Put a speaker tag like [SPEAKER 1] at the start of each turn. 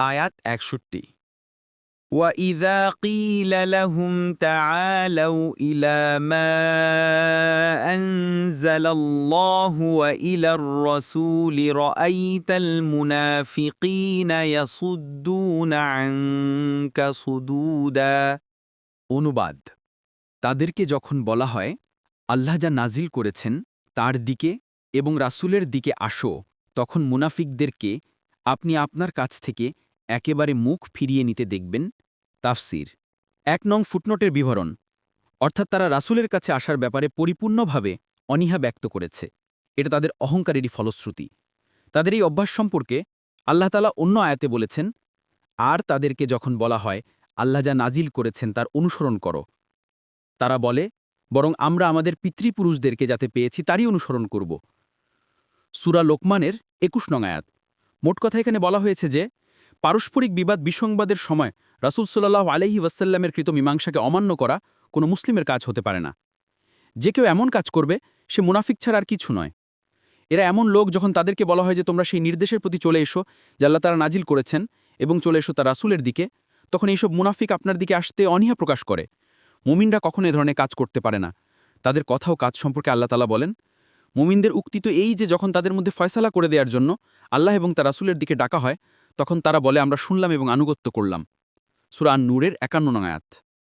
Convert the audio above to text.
[SPEAKER 1] আয়াত একষট্টি وَإِذَا قِيلَ لَهُمْ تَعَالَوْا إِلَى مَا أَنزَلَ اللَّهُ وَإِلَى الرَّسُولِ رَأَيْتَ الْمُنَافِقِينَ يَصُدُّونَ عَنكَ صُدُودًا অনুবাদ তাদেরকে যখন বলা হয় আল্লাহ যা নাজিল করেছেন তার দিকে এবং রাসূলের দিকে আসো তখন মুনাফিকদেরকে আপনি আপনার কাছ থেকে একেবারে মুখ ফিরিয়ে নিতে দেখবেন, তাফসির। এক নং ফুটনোটের বিবরণ। অর্থাৎ তারা রাসূলের কাছে আসার ব্যাপারে পরিপূর্ণভাবে অনীহা ব্যক্ত করেছে। এটা তাদের অহংকারেরই ফলশ্রুতি। তাদের এই অভ্যাস সম্পর্কে আল্লাহ তালা অন্য আয়াতে বলেছেন, আর তাদেরকে যখন বলা হয়, আল্লাহ যা নাজিল করেছেন তার অনুসরণ করো। তারা বলে, বরং আমরা আমাদের পিতৃপুরুষদেরকে যাতে পেয়েছি তারই অনুসরণ করব। সুরা লোকমানের একুশ নং আয়াত। মোট কথা এখানে বলা হয়েছে যে পারস্পরিক বিবাদ বিসংবাদের সময় রাসুল সাল্লাহ আলহি ওয়াসাল্লামের কৃত মীমাংসাকে অমান্য করা কোনো মুসলিমের কাজ হতে পারে না। যে কেউ এমন কাজ করবে, সে মুনাফিক ছাড়া আর কিছু নয়। এরা এমন লোক যখন তাদেরকে বলা হয় যে তোমরা সেই নির্দেশের প্রতি চলে এসো, যে আল্লাহ তারা নাজিল করেছেন এবং চলে এসো তার রাসুলের দিকে, তখন এইসব মুনাফিক আপনার দিকে আসতে অনীহা প্রকাশ করে। মুমিনরা কখনো এ ধরনের কাজ করতে পারে না। তাদের কথা ও কাজ সম্পর্কে আল্লাহ তালা বলেন মুমিনদের উক্তি তো এই যে যখন তাদের মধ্যে ফয়সালা করে দেওয়ার জন্য আল্লাহ এবং তার রাসুলের দিকে ডাকা হয়, তখন তারা বলে, আমরা শুনলাম এবং আনুগত্য করলাম। সুরান নূরের একান্ন নং আয়াত।